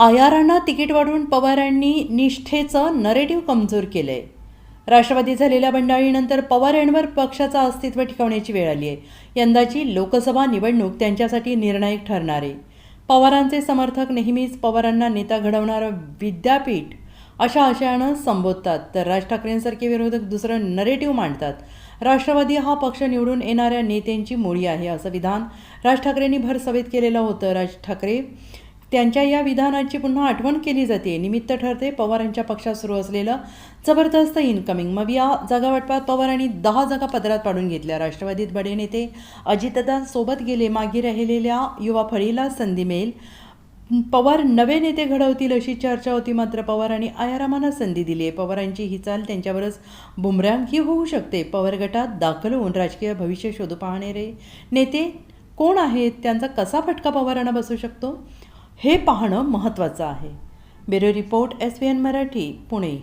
आयारांना ticket वाढवून पवारांनी निष्ठेचं narrative कमजोर केलं आहे राष्ट्रवादी झालेल्या बंडाळीनंतर पवार यांवर पक्षाचं अस्तित्व टिकवण्याची वेळ आली आहे यंदाची लोकसभा निवडणूक त्यांच्यासाठी निर्णायक ठरणार आहे. पवारांचे समर्थक नेहमीच पवारांना नेता घडवणारं विद्यापीठ अशा आशयानं संबोधतात तर राज ठाकरेंसारखे विरोधक दुसरं नरेटिव्ह मांडतात. राष्ट्रवादी हा पक्ष निवडून येणाऱ्या नेत्यांची मुळी आहे असं विधान राज ठाकरेंनी भरसभेत केलेलं होतं. राज ठाकरे त्यांच्या या विधानाची पुन्हा आठवण केली जाते. निमित्त ठरते पवारांच्या पक्षात सुरू असलेलं जबरदस्त इनकमिंग मग या जागावाटपात पवारांनी दहा जागा पदरात पाडून घेतल्या. राष्ट्रवादीत बडे नेते अजितदादांसोबत गेले. मागे राहिलेल्या युवा फळीला संधी मिळेल. पवार नवे नेते घडवतील अशी चर्चा होती मात्र पवारांनी आयारामांना संधी दिली आहे. पवारांची ही चाल त्यांच्यावरच बुमरँग ही होऊ शकते. पवार गटात दाखल होऊन राजकीय भविष्य शोधू पाहणारे नेते कोण आहेत? त्यांचा कसा फटका पवारांना बसू शकतो? हे पाहणं महत्त्वाचं आहे. Bureau report S V N Marathi Pune.